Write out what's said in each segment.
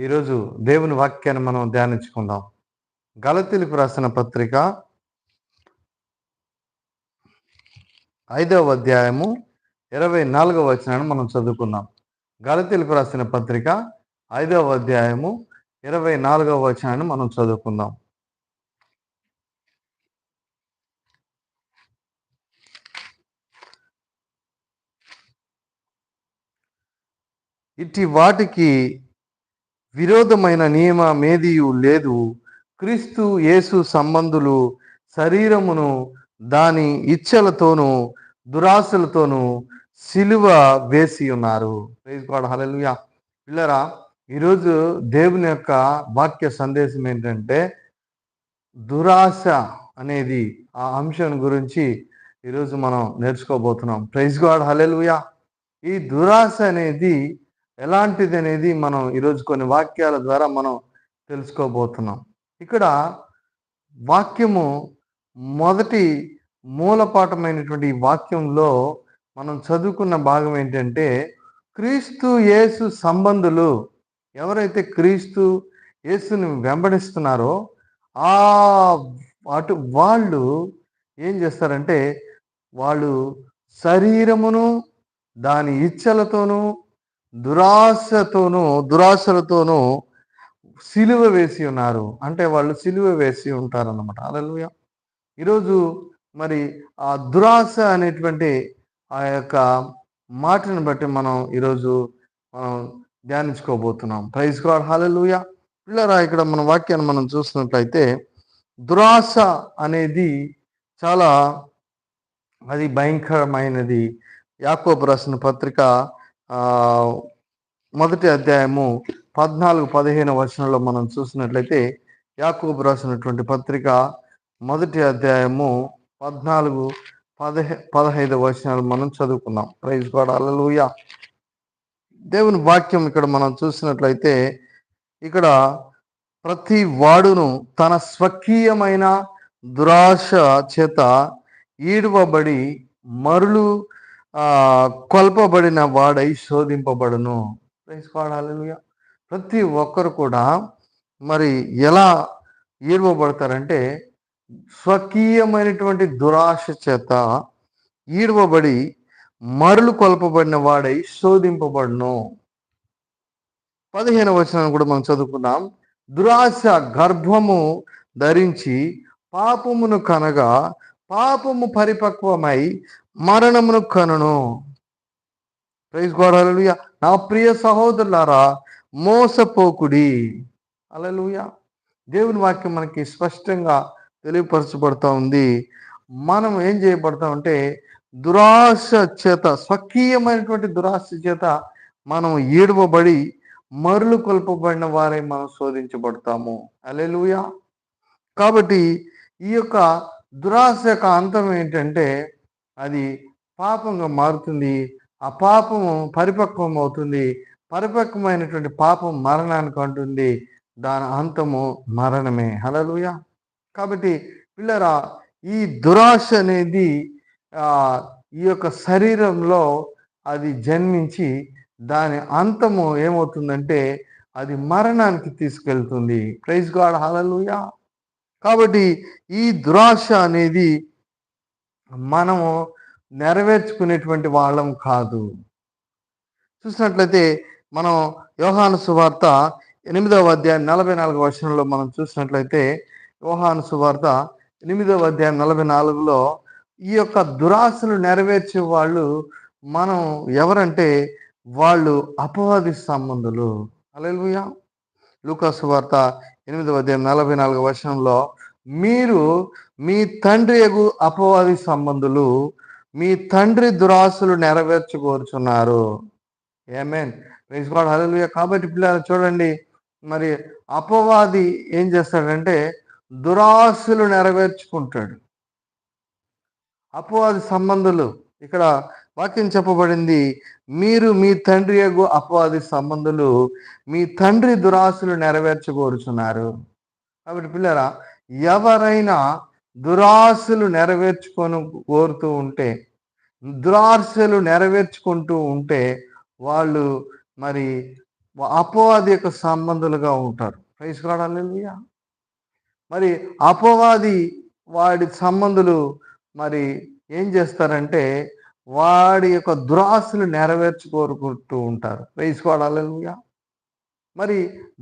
ఈరోజు దేవుని వాక్యాన్ని మనం ధ్యానించుకుందాం. గలతీలకు రాసిన పత్రిక ఐదవ అధ్యాయము ఇరవై నాలుగవ వచనాన్ని మనం చదువుకుందాం. గలతీలకు రాసిన పత్రిక ఐదవ అధ్యాయము ఇరవై నాలుగవ వచనాన్ని మనం చదువుకుందాం. ఇట్టి వాటికి విరోధమైన నియమమేదియు లేదు. క్రీస్తు యేసు సంబంధులు శరీరమును దాని ఇచ్చలతోనూ దురాశలతోనూ సిలువ వేసి ఉన్నారు హల్లెలూయా పిల్లరా ఈరోజు దేవుని యొక్క వాక్య సందేశం ఏంటంటే దురాశ అనేది ఆ అంశం గురించి ఈరోజు మనం నేర్చుకోబోతున్నాం. ప్రైజ్ గాడ్ హలెలుయా ఈ దురాశ అనేది ఎలాంటిది అనేది మనం ఈరోజు కొన్ని వాక్యాల ద్వారా మనం తెలుసుకోబోతున్నాం. ఇక్కడ వాక్యము మొదటి మూలపాఠమైనటువంటి వాక్యంలో మనం చదువుకున్న భాగం ఏంటంటే క్రీస్తు యేసు సంబంధులు ఎవరైతే క్రీస్తు యేసుని వెంబడిస్తున్నారో ఆ అటు వాళ్ళు ఏం చేస్తారంటే వాళ్ళు శరీరమును దాని ఇచ్చలతోనూ దురాశతోనూ దురాశలతోనూ సిలువ వేసి ఉన్నారు. అంటే వాళ్ళు సిలువ వేసి ఉంటారన్నమాట. అలలుయ ఈరోజు మరి ఆ దురాశ అనేటువంటి ఆ యొక్క మాటను బట్టి మనం ఈరోజు మనం ధ్యానించుకోబోతున్నాం. Praise God. హాలూయ పిల్లరా ఇక్కడ మన వాక్యాన్ని మనం చూసినట్లయితే దురాశ అనేది చాలా అది భయంకరమైనది. యాకోబు రాసిన పత్రిక మొదటి అధ్యాయము పద్నాలుగు పదిహేను వర్షంలో మనం చూసినట్లయితే యాకూబ్ రాసినటువంటి పత్రిక మొదటి అధ్యాయము పద్నాలుగు పదహై పదహైదు వర్షాలు మనం చదువుకున్నాం ప్రైజ్ కూడా అలలుయ దేవుని వాక్యం ఇక్కడ మనం చూసినట్లయితే ఇక్కడ ప్రతి వాడును తన స్వకీయమైన దురాశ చేత ఈడవబడి మరులు కొల్పబడిన వాడై శోధింపబడును. ప్రతి ఒక్కరు కూడా మరి ఎలా ఈడవబడతారంటే స్వకీయమైనటువంటి దురాశ చేత ఈడవబడి మరులు కొల్పబడిన వాడై శోధింపబడును. పదిహేను వచనాన్ని కూడా మనం చదువుకున్నాం దురాశ గర్భము ధరించి పాపమును కనగా పాపము పరిపక్వమై మరణమును కనును. ప్రైజ్ గోడాలలుయ నా ప్రియ సహోదరులారా మోసపోకుడి. అలలుయ దేవుని వాక్యం మనకి స్పష్టంగా తెలియపరచబడతా ఉంది. మనం ఏం చేయబడతామంటే దురాశ చేత స్వకీయమైనటువంటి దురాశ చేత మనం ఏడవబడి మరులు కొల్పబడిన వారే మనం శోధించబడతాము. అలెలుయా కాబట్టి ఈ యొక్క దురాశ యొక్క అంతం ఏంటంటే అది పాపంగా మారుతుంది. ఆ పాపము పరిపక్వం అవుతుంది. పరిపక్వమైనటువంటి పాపం మరణానికి అంటుంది. దాని అంతము మరణమే. హలలుయ కాబట్టి పిల్లరా ఈ దురాశ అనేది ఈ యొక్క శరీరంలో అది జన్మించి దాని అంతము ఏమవుతుందంటే అది మరణానికి తీసుకెళ్తుంది. Praise God. హలలుయా కాబట్టి ఈ దురాశ అనేది మనము నెరవేర్చుకునేటువంటి వాళ్ళం కాదు. చూసినట్లయితే మనం యోహాను సువార్త ఎనిమిదవ అధ్యాయం నలభై నాలుగు వర్షంలో మనం చూసినట్లయితే యోహాను సువార్త ఎనిమిదవ అధ్యాయం నలభై నాలుగులో ఈ యొక్క దురాశలు నెరవేర్చే వాళ్ళు మనం ఎవరంటే వాళ్ళు అపవాది సంబంధులు. అలెలుయా లూకాసు వార్త ఎనిమిదవ అధ్యాయం నలభై నాలుగు వర్షంలో మీరు మీ తండ్రి ఎగు అపవాది సంబంధులు మీ తండ్రి దురాశలు నెరవేర్చుకోరుచున్నారు. ఏమేన్ హలో కాబట్టి పిల్లలు చూడండి మరి అపవాది ఏం చేస్తాడంటే దురాశలు నెరవేర్చుకుంటాడు. అపవాది సంబంధులు ఇక్కడ వాక్యం చెప్పబడింది మీరు మీ తండ్రి యొక్క అపవాది సంబంధులు మీ తండ్రి దురాశలు నెరవేర్చుకోరుచున్నారు. కాబట్టి పిల్లరా ఎవరైనా దురాశలు నెరవేర్చుకొని కోరుతూ ఉంటే దురాశలు నెరవేర్చుకుంటూ ఉంటే వాళ్ళు మరి అపవాది యొక్క సంబంధులుగా ఉంటారు. ప్రైజ్ కాడాలి మరి అపవాది వాడి సంబంధులు మరి ఏం చేస్తారంటే వాడి యొక్క దురాశలు నెరవేర్చుకోరుకుంటూ ఉంటారు. ప్రైజ్ కాడాలి మరి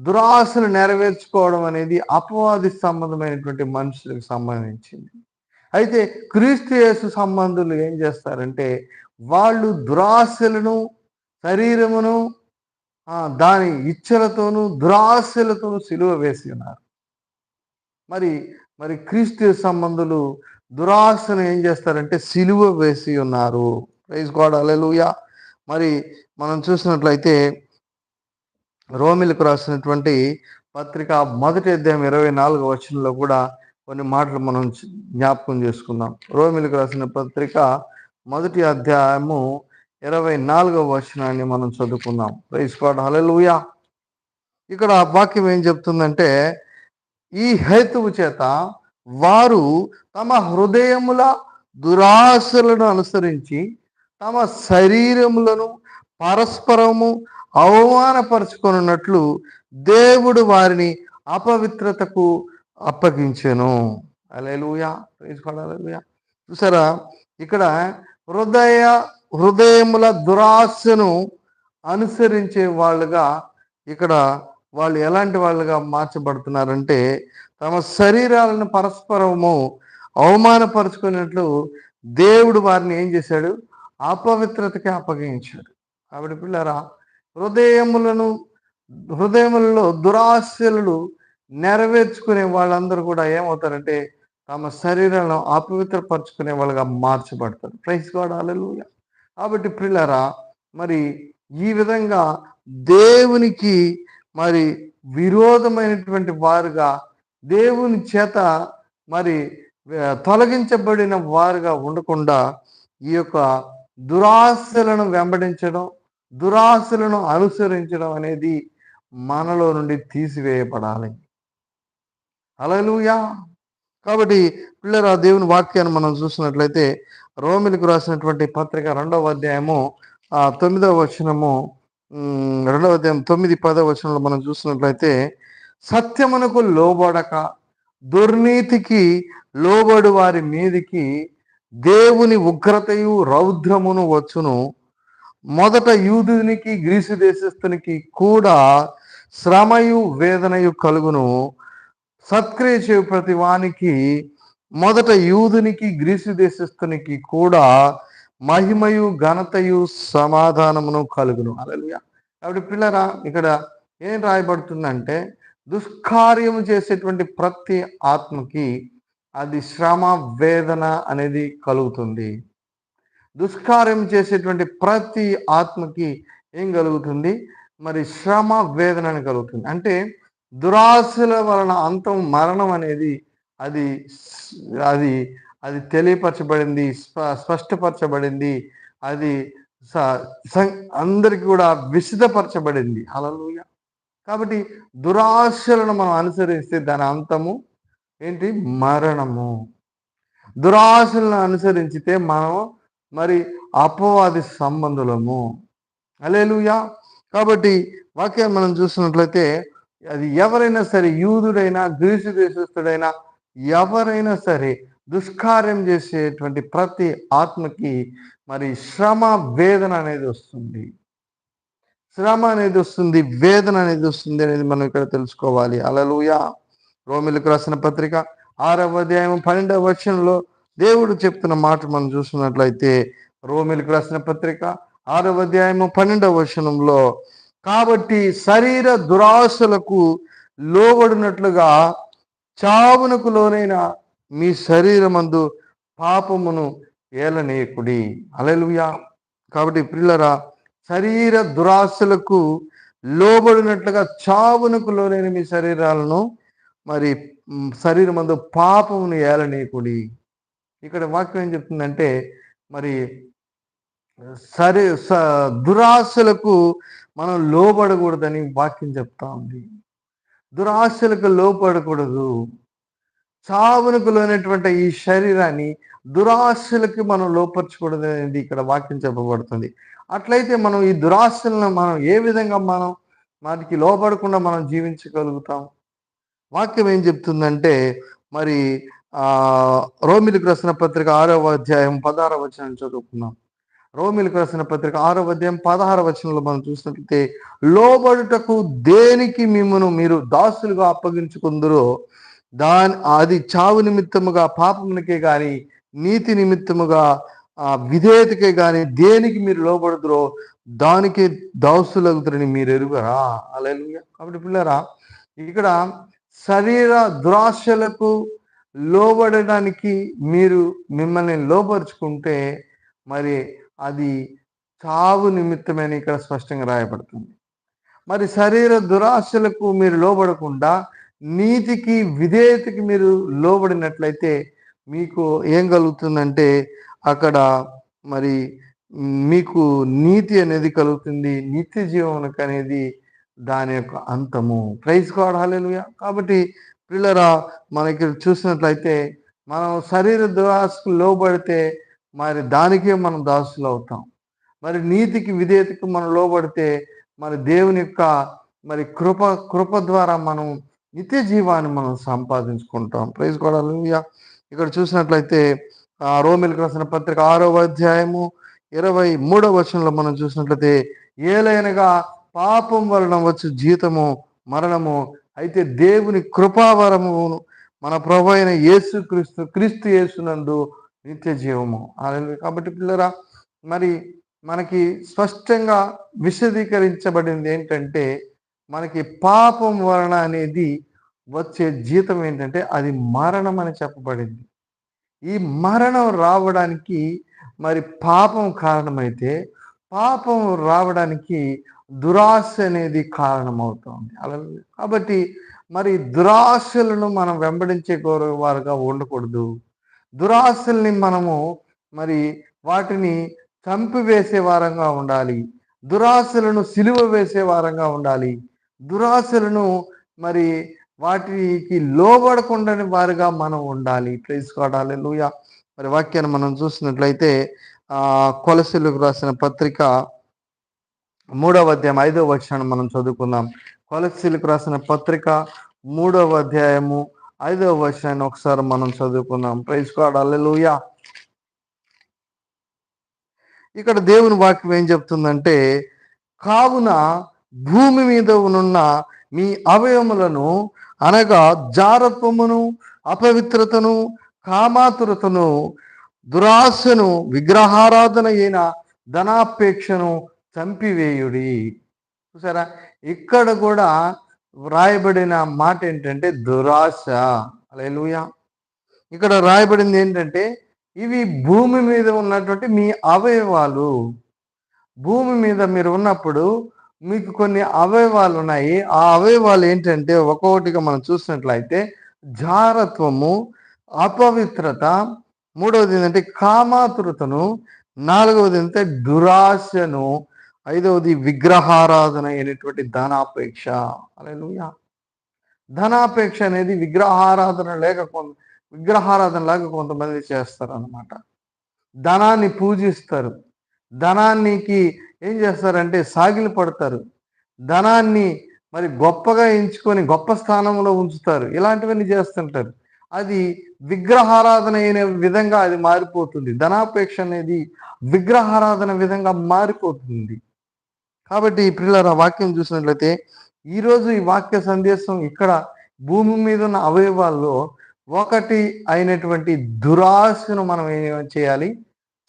దురాశలు నెరవేర్చుకోవడం అనేది అపవాది సంబంధమైనటువంటి మనుషులకు సంబంధించింది. అయితే క్రీస్తు యేసు సంబంధులు ఏం చేస్తారంటే వాళ్ళు దురాశలను శరీరమును దాని ఇచ్చలతోనూ దురాశలతోనూ సిలువ వేసి ఉన్నారు. మరి మరి క్రీస్తు సంబంధులు దురాశను ఏం చేస్తారంటే సిలువ వేసి ఉన్నారు. ప్రైజ్ గాడ్ అలెలుయా మరి మనం చూసినట్లయితే రోమిలకు రాసినటువంటి పత్రిక మొదటి అధ్యాయం ఇరవై నాలుగు వచనంలో కూడా కొన్ని మాటలు మనం జ్ఞాపకం చేసుకుందాం. రోమిలకు రాసిన పత్రిక మొదటి అధ్యాయము ఇరవై నాలుగవ వచనాన్ని మనం చదువుకుందాం. రైస్ గాడ్ హలెలుయా ఇక్కడ వాక్యం ఏం చెప్తుందంటే ఈ హేతువు చేత వారు తమ హృదయముల దురాశలను అనుసరించి తమ శరీరములను పరస్పరము అవమానపరుచుకున్నట్లు దేవుడు వారిని అపవిత్రతకు అప్పగించెను. అలెలుయా అలెలుయా చూసారా? ఇక్కడ హృదయ హృదయముల దురాశను అనుసరించే వాళ్ళుగా ఇక్కడ వాళ్ళు ఎలాంటి వాళ్ళుగా మార్చబడుతున్నారంటే తమ శరీరాలను పరస్పరము అవమానపరుచుకున్నట్లు దేవుడు వారిని ఏం చేశాడు? అపవిత్రతకి అప్పగించాడు. కాబట్టి పిల్లరా హృదయములను హృదయములలో దురాశలు నెరవేర్చుకునే వాళ్ళందరూ కూడా ఏమవుతారంటే తమ శరీరాలను అపవిత్రపరచుకునే వాళ్ళుగా మార్చబడతారు. ప్రైస్ కాడాలు కాబట్టి పిల్లరా మరి ఈ విధంగా దేవునికి మరి విరోధమైనటువంటి వారుగా దేవుని చేత మరి తొలగించబడిన వారుగా ఉండకుండా ఈ యొక్క దురాశలను వెంబడించడం దురాశలను అనుసరించడం అనేది మనలో నుండి తీసివేయబడాలి. అలలుయా కాబట్టి పిల్లల దేవుని వాక్యాన్ని మనం చూసినట్లయితే రోమిలకు రాసినటువంటి పత్రిక రెండవ అధ్యాయము ఆ తొమ్మిదవ వచనము రెండవ అధ్యాయం తొమ్మిది పదవ వచనంలో మనం చూసినట్లయితే సత్యమునకు లోబడక దుర్నీతికి లోబడు వారి మీదికి దేవుని ఉగ్రతయు రౌద్రమును వచ్చును. మొదట యూదునికి గ్రీసు దేశస్థునికి కూడా శ్రమయు వేదనయు కలుగును. సత్క్రియ చేయు ప్రతి వానికి మొదట యూదునికి గ్రీసు దేశస్థునికి కూడా మహిమయు ఘనతయు సమాధానమును కలుగును. అలలుయా కాబట్టి పిల్లరా ఇక్కడ ఏం రాయబడుతుందంటే దుష్కార్యము చేసేటువంటి ప్రతి ఆత్మకి అది శ్రమ వేదన అనేది కలుగుతుంది. దుష్కార్యం చేసేటువంటి ప్రతి ఆత్మకి ఏం కలుగుతుంది? మరి శ్రమ వేదన కలుగుతుంది. అంటే దురాశల వలన అంతం మరణం అనేది అది అది అది తెలియపరచబడింది స్పష్టపరచబడింది అది అందరికి కూడా విసిదపరచబడింది అలలుగా కాబట్టి దురాశలను మనం అనుసరిస్తే దాని అంతము ఏంటి? మరణము. దురాశలను అనుసరించితే మనం మరి అపవాది సంబంధులము. అలేలుయా కాబట్టి వాక్యం మనం చూసినట్లయితే అది ఎవరైనా సరే యూదుడైనా గ్రీసు దేశస్తుడైనా ఎవరైనా సరే దుష్కార్యం చేసేటువంటి ప్రతి ఆత్మకి మరి శ్రమ వేదన అనేది వస్తుంది. శ్రమ అనేది వస్తుంది వేదన అనేది వస్తుంది అనేది మనం ఇక్కడ తెలుసుకోవాలి. అలలుయా రోమిలకు రాసిన పత్రిక ఆరవ అధ్యాయం పన్నెండవ వచనంలో దేవుడు చెప్తున్న మాట మనం చూస్తున్నట్లయితే రోమిలకు రాసిన పత్రిక ఆరవ అధ్యాయము పన్నెండవ వచనంలో కాబట్టి శరీర దురాశలకు లోబడినట్లుగా చావునకు లోనైన మీ శరీరమందు పాపమును ఏలనీయకుడి. అలెలుయా కాబట్టి పిల్లరా శరీర దురాశలకు లోబడినట్లుగా చావునకు లోనైన మీ శరీరాలను మరి శరీరమందు పాపమును ఏలనీయకుడి. ఇక్కడ వాక్యం ఏం చెప్తుందంటే మరి సరే దురాశలకు మనం లోపడకూడదని వాక్యం చెప్తా ఉంది. దురాశలకు లోపడకూడదు చావునకు లోనటువంటి ఈ శరీరాన్ని దురాశలకి మనం లోపరచకూడదు అనేది ఇక్కడ వాక్యం చెప్పబడుతుంది. అట్లయితే మనం ఈ దురాశలను మనం ఏ విధంగా మనం వాటికి లోపడకుండా మనం జీవించగలుగుతాం? వాక్యం ఏం చెప్తుందంటే మరి ఆ రోమిలికి రాసిన పత్రిక ఆరవ అధ్యాయం పదహార వచనం చదువుకున్నాం రోమిలికి రాసిన పత్రిక ఆరవ అధ్యాయం పదహార వచనంలో మనం చూసినట్లయితే లోబడుటకు దేనికి మిమ్మను మీరు దాసులుగా అప్పగించుకుందరో దాని అది చావు నిమిత్తముగా పాపమునికే కానీ నీతి నిమిత్తముగా ఆ విధేయతకే కానీ దేనికి మీరు లోబడుతురో దానికి దాసులగుతారని మీరు ఎరుగరా. అలా కాబట్టి పిల్లరా ఇక్కడ శరీర దురాశలకు లోబడడానికి మీరు మిమ్మల్ని లోపరుచుకుంటే మరి అది చావు నిమిత్తమైన ఇక్కడ స్పష్టంగా రాయబడుతుంది. మరి శరీర దురాశలకు మీరు లోబడకుండా నీతికి విధేయతకి మీరు లోబడినట్లయితే మీకు ఏం కలుగుతుందంటే అక్కడ మరి మీకు నీతి అనేది కలుగుతుంది నిత్య జీవనకు అనేది దాని యొక్క అంతము. ప్రైజ్ కావడాలి కాబట్టి పిల్లరా మనకి చూసినట్లయితే మనం శరీర దురాశకు లోబడితే మరి దానికే మనం దాసులు అవుతాం. మరి నీతికి విధేయతకు మనం లోబడితే మరి దేవుని యొక్క మరి కృప కృప ద్వారా మనం నిత్య జీవాన్ని మనం సంపాదించుకుంటాం. ప్రైజ్ కూడా ఇక్కడ చూసినట్లయితే రోమిలకు రాసిన పత్రిక ఆరో అధ్యాయము ఇరవై మూడవ వచనంలో మనం చూసినట్లయితే ఏలైనగా పాపం వలన వచ్చు జీతము మరణము అయితే దేవుని కృపావరము మన ప్రభు అయిన యేసు క్రీస్తు క్రీస్తు యేసునందు నిత్య జీవము. కాబట్టి పిల్లరా మరి మనకి స్పష్టంగా విశదీకరించబడింది ఏంటంటే మనకి పాపం వలన అనేది వచ్చే జీతం ఏంటంటే అది మరణం అని చెప్పబడింది. ఈ మరణం రావడానికి మరి పాపం కారణమైతే పాపం రావడానికి దురాశ అనేది కారణమవుతుంది. అలా కాబట్టి మరి దురాశలను మనం వెంబడించే వారుగా ఉండకూడదు. దురాశల్ని మనము మరి వాటిని చంపివేసే వారంగా ఉండాలి. దురాశలను సిలువ వేసే వారంగా ఉండాలి. దురాశలను మరి వాటికి లోబడకుండాని వారుగా మనం ఉండాలి. ప్రేసుకోవడాలి లూయ మరి వాక్యాన్ని మనం చూసినట్లయితే ఆ కొలసలకు రాసిన పత్రిక మూడవ అధ్యాయం ఐదవ వచ్చాను మనం చదువుకుందాం. కొలసీలకు రాసిన పత్రిక మూడవ అధ్యాయము ఐదవ వర్షాన్ని ఒకసారి మనం చదువుకుందాం. ప్రైజ్ కాడాలూయా ఇక్కడ దేవుని వాక్యం ఏం చెప్తుందంటే కావున భూమి మీద ఉన్న మీ అవయములను అనగా జారత్వమును అపవిత్రతను కామాతురతను దురాశను విగ్రహారాధన అయిన ధనాపేక్షను చంపివేయుడి. చూసారా? ఇక్కడ కూడా వ్రాయబడిన మాట ఏంటంటే దురాశ. అలా ఇక్కడ రాయబడింది ఏంటంటే ఇవి భూమి మీద ఉన్నటువంటి మీ అవయవాలు. భూమి మీద మీరు ఉన్నప్పుడు మీకు కొన్ని అవయవాలు ఉన్నాయి ఆ అవయవాలు ఏంటంటే ఒక్కొక్కటిగా మనం చూసినట్లయితే జారత్వము అపవిత్రత మూడవది ఏంటంటే కామాతురతను నాలుగవది ఏంటంటే దురాశను. ఐదవది విగ్రహారాధన అయినటువంటి ధనాపేక్ష. అలా ధనాపేక్ష అనేది విగ్రహారాధన లేక విగ్రహారాధన లేక కొంతమంది చేస్తారు అనమాట ధనాన్ని పూజిస్తారు. ధనానికి ఏం చేస్తారంటే సాగిలు పడతారు. ధనాన్ని మరి గొప్పగా ఎంచుకొని గొప్ప స్థానంలో ఉంచుతారు. ఇలాంటివన్నీ చేస్తుంటారు. అది విగ్రహారాధన అయిన విధంగా అది మారిపోతుంది. ధనాపేక్ష అనేది విగ్రహారాధన విధంగా మారిపోతుంది. కాబట్టి పిల్లల వాక్యం చూసినట్లయితే ఈరోజు ఈ వాక్య సందేశం ఇక్కడ భూమి మీద ఉన్న అవయవాల్లో ఒకటి అయినటువంటి దురాశను మనం ఏం చేయాలి?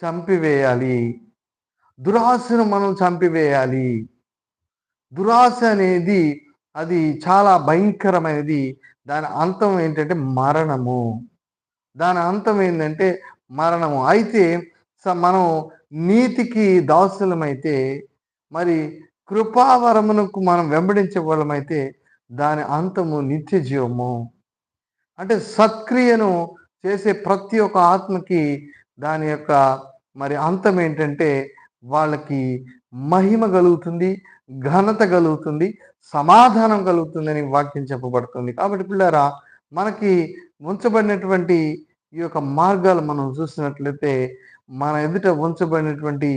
చంపివేయాలి. దురాశను మనం చంపివేయాలి. దురాశ అనేది అది చాలా భయంకరమైనది. దాని అంతం ఏంటంటే మరణము. దాని అంతం ఏంటంటే మరణము. అయితే మనం నీతికి దాసులమైతే మరి కృపావరమునకు మనం వెంబడించే వాళ్ళమైతే దాని అంతము నిత్య జీవము. అంటే సత్క్రియను చేసే ప్రతి ఒక్క ఆత్మకి దాని యొక్క మరి అంతం ఏంటంటే వాళ్ళకి మహిమ కలుగుతుంది ఘనత కలుగుతుంది సమాధానం కలుగుతుందని వాక్యం చెప్పబడుతుంది. కాబట్టి పిల్లరా మనకి ఉంచబడినటువంటి ఈ యొక్క మార్గాలు మనం చూసినట్లయితే మన ఎదుట ఉంచబడినటువంటి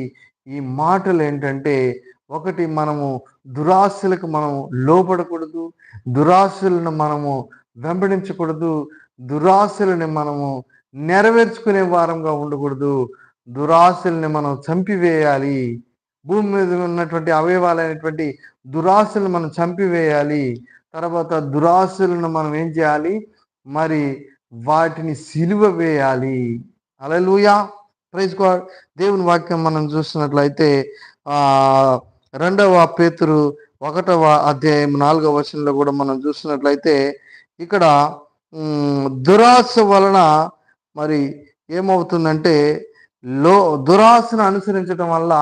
ఈ మాటలు ఏంటంటే ఒకటి మనము దురాశలకు మనం లోపడకూడదు దురాశలను మనము వెంబడించకూడదు దురాశలని మనము నెరవేర్చుకునే వారంగా ఉండకూడదు దురాశల్ని మనం చంపివేయాలి. భూమి మీద ఉన్నటువంటి అవయవాలైనటువంటి దురాశలను మనం చంపివేయాలి. తర్వాత దురాశలను మనం ఏం చేయాలి? మరి వాటిని సిలువ వేయాలి. Hallelujah praise God. దేవుని వాక్యం మనం చూసినట్లయితే రెండవ పేతురు ఒకటవ అధ్యాయం నాలుగవ వచనంలో కూడా మనం చూసినట్లయితే ఇక్కడ దురాశ వలన మరి ఏమవుతుందంటే లో దురాశను అనుసరించడం వల్ల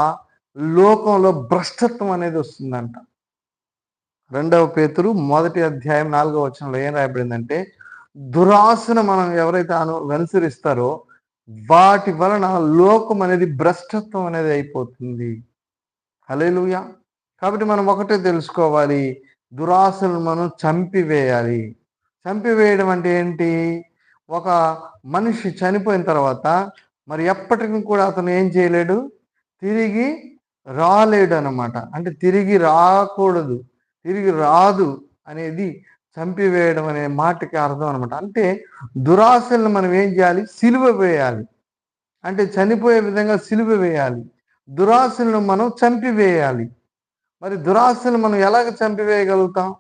లోకంలో భ్రష్టత్వం అనేది వస్తుందంట. రెండవ పేతురు మొదటి అధ్యాయం నాలుగవ వచనంలో ఏం రాయబడిందంటే దురాశను మనం ఎవరైతే అను అనుసరిస్తారో వాటి వలన లోకం అనేది భ్రష్టత్వం అనేది అయిపోతుంది. హలేలుయా కాబట్టి మనం ఒకటే తెలుసుకోవాలి. దురాశలను మనం చంపివేయాలి. చంపివేయడం అంటే ఏంటి? ఒక మనిషి చనిపోయిన తర్వాత మరి ఎప్పటికీ కూడా అతను ఏం చేయలేడు? తిరిగి రాలేడు అనమాట అంటే తిరిగి రాకూడదు. తిరిగి రాదు అనేది చంపివేయడం అనే మాటకి అర్థం అనమాట అంటే దురాశలను మనం ఏం చేయాలి? సిలువ వేయాలి. అంటే చనిపోయే విధంగా సిలువ వేయాలి. దురాశలను మనం చంపివేయాలి. మరి దురాశను మనం ఎలాగ చంపివేయగలుగుతాం?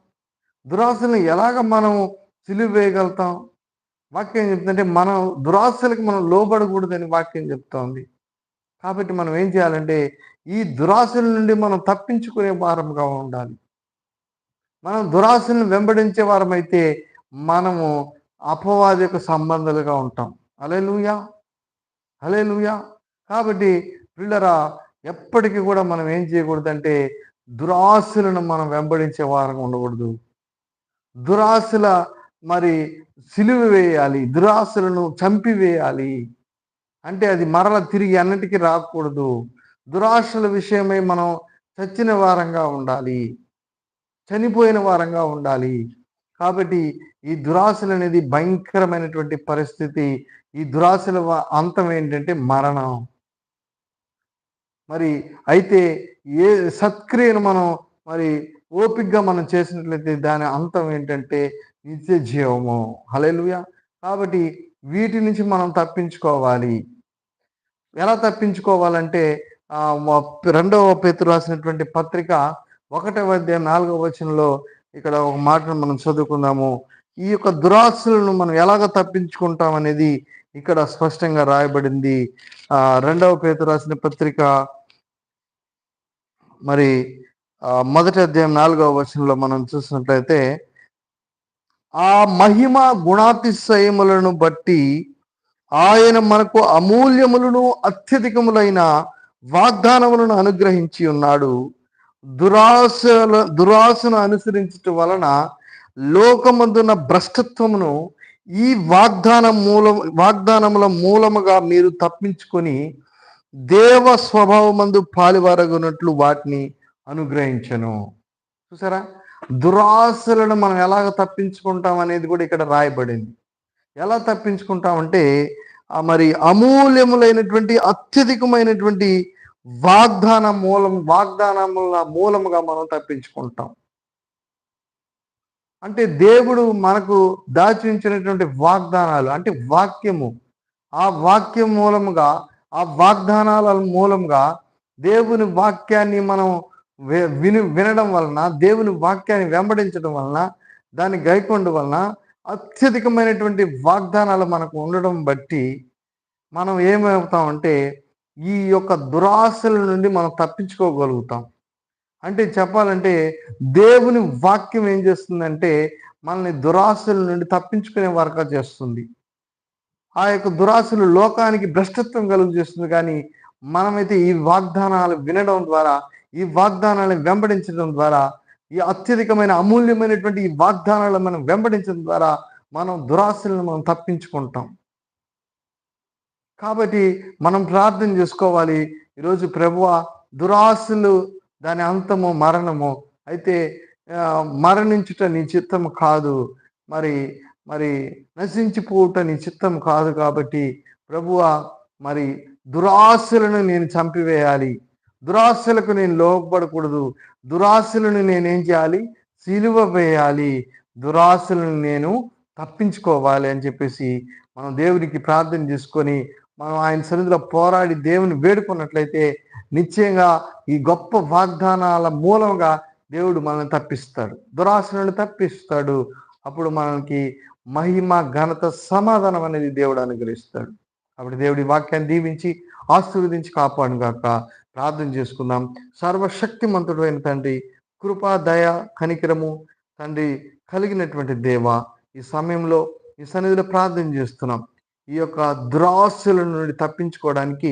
దురాశలను ఎలాగ మనం సిలువ వేయగలుగుతాం? వాక్యం చెప్తుంటే మనం దురాశలకు మనం లోబడకూడదని వాక్యం చెప్తోంది. కాబట్టి మనం ఏం చేయాలంటే ఈ దురాశల నుండి మనం తప్పించుకునే వారంగా ఉండాలి. మనం దురాశలను వెంబడించే వారమైతే మనము అపవాది యొక్క సంబంధాలుగా ఉంటాం. అలే లూయా అలే లూయా కాబట్టి పిల్లరా ఎప్పటికీ కూడా మనం ఏం చేయకూడదంటే దురాశలను మనం వెంబడించే వారంగా ఉండకూడదు. దురాశల మరి సిలువ వేయాలి దురాశలను చంపివేయాలి. అంటే అది మరల తిరిగి అన్నిటికీ రాకూడదు. దురాశల విషయమై మనం చచ్చిన వారంగా ఉండాలి. చనిపోయిన వారంగా ఉండాలి. కాబట్టి ఈ దురాశలు అనేది భయంకరమైనటువంటి పరిస్థితి. ఈ దురాశల వ- అంతం ఏంటంటే మరణం. మరి అయితే ఏ సత్క్రియను మనం మరి ఓపికగా మనం చేసినట్లయితే దాని అంతం ఏంటంటే నిత్య జీవము. హలేలుయా కాబట్టి వీటి నుంచి మనం తప్పించుకోవాలి. ఎలా తప్పించుకోవాలంటే రెండవ పేతురు రాసినటువంటి పత్రిక ఒకటవ అధ్యాయం నాలుగవ వచనంలో ఇక్కడ ఒక మాటను మనం చదువుకుందాము. ఈ యొక్క దురాశలను మనం ఎలాగ తప్పించుకుంటాం అనేది ఇక్కడ స్పష్టంగా రాయబడింది. రెండవ పేరు రాసిన పత్రిక మరి మొదటి అధ్యాయం నాలుగవ వచనంలో మనం చూసినట్లయితే ఆ మహిమ గుణాతిశయములను బట్టి ఆయన మనకు అమూల్యములను అత్యధికములైన వాగ్దానములను అనుగ్రహించి ఉన్నాడు. దురాశల దురాశను అనుసరించటం వలన లోకమందున భ్రష్టత్వమును ఈ వాగ్దానం మూలం వాగ్దానముల మూలముగా మీరు తప్పించుకొని దేవ స్వభావమందు పాలివారగునట్లు వాటిని అనుగ్రహించను. చూసారా? దురాశలను మనం ఎలాగ తప్పించుకుంటాం అనేది కూడా ఇక్కడ రాయబడింది. ఎలా తప్పించుకుంటామంటే మరి అమూల్యములైనటువంటి అత్యధికమైనటువంటి వాగ్దాన మూలం వాగ్దానముల మూలముగా మనం తప్పించుకుంటాం. అంటే దేవుడు మనకు దాచి ఉంచినటువంటి వాగ్దానాలు అంటే వాక్యము ఆ వాక్యం మూలముగా ఆ వాగ్దానాల మూలంగా దేవుని వాక్యాన్ని మనం విని వినడం వలన దేవుని వాక్యాన్ని వెంబడించడం వలన దాన్ని గైకొండ వలన అత్యధికమైనటువంటి వాగ్దానాలు మనకు ఉండడం బట్టి మనం ఏమవుతామంటే ఈ యొక్క దురాశల నుండి మనం తప్పించుకోగలుగుతాం. అంటే చెప్పాలంటే దేవుని వాక్యం ఏం చేస్తుందంటే మనల్ని దురాశల నుండి తప్పించుకునే వరక చేస్తుంది. ఆ యొక్క దురాశలు లోకానికి భ్రష్టత్వం కలుగు చేస్తుంది కానీ మనమైతే ఈ వాగ్దానాలు వినడం ద్వారా ఈ వాగ్దానాలను వెంబడించడం ద్వారా ఈ అత్యధికమైన అమూల్యమైనటువంటి ఈ వాగ్దానాలను మనం వెంబడించడం ద్వారా మనం దురాశలను మనం తప్పించుకుంటాం. కాబట్టి మనం ప్రార్థన చేసుకోవాలి. ఈరోజు ప్రభువ దురాశలు దాని అంతము మరణము. అయితే మరణించుట నీ చిత్తము కాదు. మరి మరి నశించిపోవుట నీ చిత్తం కాదు కాబట్టి ప్రభువ మరి దురాశలను నేను చంపివేయాలి. దురాశలకు నేను లోపడకూడదు దురాశలను నేనేం చేయాలి? సిలువ వేయాలి. దురాశలను నేను తప్పించుకోవాలి అని చెప్పేసి మనం దేవునికి ప్రార్థన చేసుకొని మనం ఆయన సన్నిధిలో పోరాడి దేవుని వేడుకున్నట్లయితే నిశ్చయంగా ఈ గొప్ప వాగ్దానాల మూలంగా దేవుడు మనల్ని తప్పిస్తాడు. దురాశలను తప్పిస్తాడు. అప్పుడు మనకి మహిమ ఘనత సమాధానం అనేది దేవుడు అనుగ్రహిస్తాడు. అప్పుడు దేవుడి వాక్యాన్ని దీవించి ఆశీర్వదించి కాపాడు కాక ప్రార్థన చేసుకుందాం. సర్వశక్తిమంతుడు అయిన తండ్రి కృపా దయ కనికరము తండ్రి కలిగినటువంటి దేవ ఈ సమయంలో ఈ సన్నిధిలో ప్రార్థన చేస్తున్నాం. ఈ యొక్క దురాశల నుండి తప్పించుకోవడానికి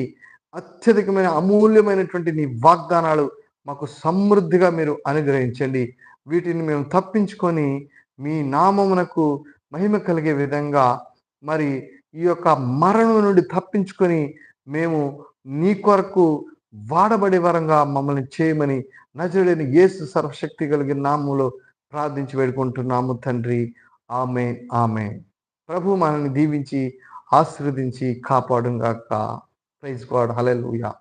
అత్యధికమైన అమూల్యమైనటువంటి నీ వాగ్దానాలు మాకు సమృద్ధిగా మీరు అనుగ్రహించండి. వీటిని మేము తప్పించుకొని మీ నామమునకు మహిమ కలిగే విధంగా మరి ఈ యొక్క మరణం నుండి తప్పించుకొని మేము నీ కొరకు వాడబడే వరంగా మమ్మల్ని చేయమని నజరుడైన యేసు సర్వశక్తి కలిగిన నామములో ప్రార్థించి వేడుకుంటున్నాము తండ్రి. ఆమె ఆమె ప్రభు మనల్ని దీవించి ఆశీర్వదించి కాపాడుగాక ప్రైజ్ గాడ్ హలెలుయా